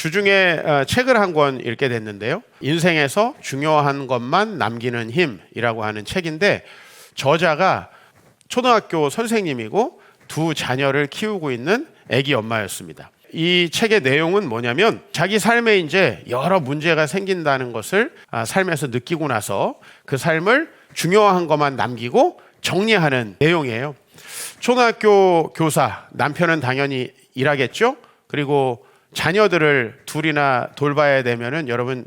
주중에 어, 책을 한 권 읽게 됐는데요. 인생에서 중요한 것만 남기는 힘이라고 하는 책인데 저자가 초등학교 선생님이고 두 자녀를 키우고 있는 아기 엄마였습니다. 이 책의 내용은 뭐냐면 자기 삶에 이제 여러 문제가 생긴다는 것을 아, 삶에서 느끼고 나서 그 삶을 중요한 것만 남기고 정리하는 내용이에요. 초등학교 교사 남편은 당연히 일하겠죠. 그리고 자녀들을 둘이나 돌봐야 되면은 여러분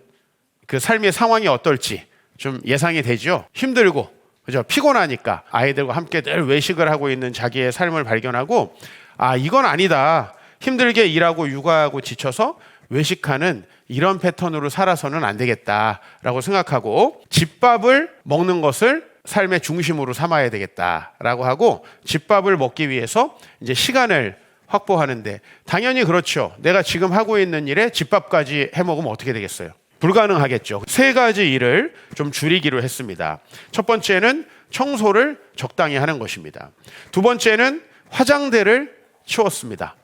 그 삶의 상황이 어떨지 좀 예상이 되죠. 힘들고 그죠 피곤하니까 아이들과 함께 늘 외식을 하고 있는 자기의 삶을 발견하고 아 이건 아니다 힘들게 일하고 육아하고 지쳐서 외식하는 이런 패턴으로 살아서는 안 되겠다라고 생각하고 집밥을 먹는 것을 삶의 중심으로 삼아야 되겠다라고 하고 집밥을 먹기 위해서 이제 시간을 확보하는데 당연히 그렇죠. 내가 지금 하고 있는 일에 집밥까지 해 먹으면 어떻게 되겠어요? 불가능하겠죠. 세 가지 일을 좀 줄이기로 했습니다. 첫 번째는 청소를 적당히 하는 것입니다. 두 번째는 화장대를 치웠습니다.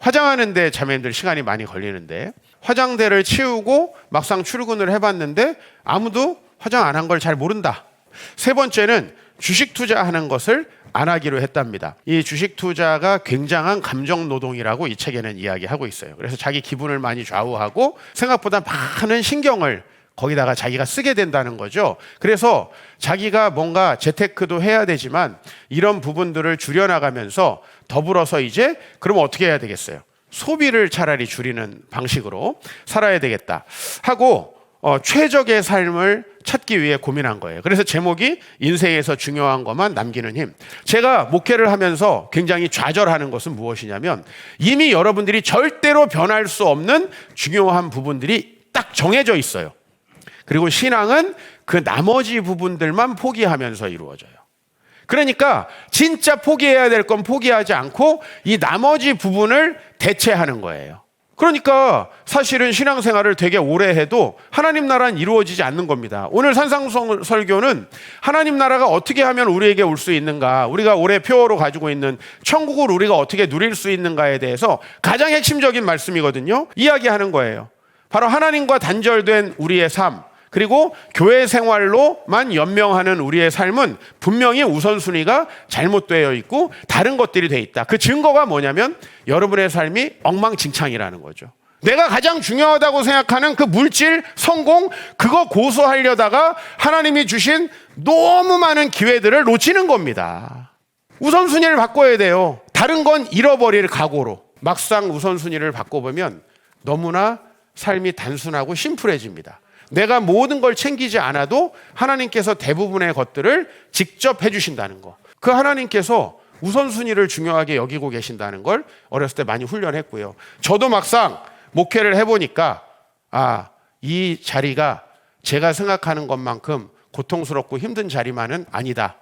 화장하는데 자매님들 시간이 많이 걸리는데 화장대를 치우고 막상 출근을 해봤는데 아무도 화장 안 한 걸 잘 모른다. 세 번째는 주식 투자하는 것을 안 하기로 했답니다. 이 주식 투자가 굉장한 감정 노동이라고 이 책에는 이야기하고 있어요. 그래서 자기 기분을 많이 좌우하고 생각보다 많은 신경을 거기다가 자기가 쓰게 된다는 거죠. 그래서 자기가 뭔가 재테크도 해야 되지만 이런 부분들을 줄여나가면서 더불어서 이제 그럼 어떻게 해야 되겠어요? 소비를 차라리 줄이는 방식으로 살아야 되겠다 하고 어, 최적의 삶을 찾기 위해 고민한 거예요. 그래서 제목이 인생에서 중요한 것만 남기는 힘. 제가 목회를 하면서 굉장히 좌절하는 것은 무엇이냐면 이미 여러분들이 절대로 변할 수 없는 중요한 부분들이 딱 정해져 있어요. 그리고 신앙은 그 나머지 부분들만 포기하면서 이루어져요. 그러니까 진짜 포기해야 될 건 포기하지 않고 이 나머지 부분을 대체하는 거예요. 그러니까 사실은 신앙생활을 되게 오래 해도 하나님 나라는 이루어지지 않는 겁니다. 오늘 산상성 설교는 하나님 나라가 어떻게 하면 우리에게 올 수 있는가, 우리가 올해 표어로 가지고 있는 천국을 우리가 어떻게 누릴 수 있는가에 대해서 가장 핵심적인 말씀이거든요. 이야기하는 거예요. 바로 하나님과 단절된 우리의 삶, 그리고 교회 생활로만 연명하는 우리의 삶은 분명히 우선순위가 잘못되어 있고 다른 것들이 돼 있다. 그 증거가 뭐냐면 여러분의 삶이 엉망진창이라는 거죠. 내가 가장 중요하다고 생각하는 그 물질, 성공, 그거 고수하려다가 하나님이 주신 너무 많은 기회들을 놓치는 겁니다. 우선순위를 바꿔야 돼요. 다른 건 잃어버릴 각오로. 막상 우선순위를 바꿔보면 너무나 삶이 단순하고 심플해집니다. 내가 모든 걸 챙기지 않아도 하나님께서 대부분의 것들을 직접 해주신다는 거. 그 하나님께서 우선순위를 중요하게 여기고 계신다는 걸 어렸을 때 많이 훈련했고요. 저도 막상 목회를 해보니까 아, 이 자리가 제가 생각하는 것만큼 고통스럽고 힘든 자리만은 아니다.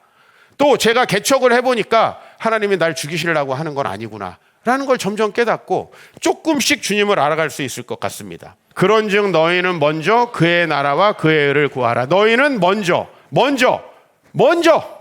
또 제가 개척을 해보니까 하나님이 날 죽이시려고 하는 건 아니구나. 라는 걸 점점 깨닫고 조금씩 주님을 알아갈 수 있을 것 같습니다. 그런즉 너희는 먼저 그의 나라와 그의 의를 구하라. 너희는 먼저, 먼저, 먼저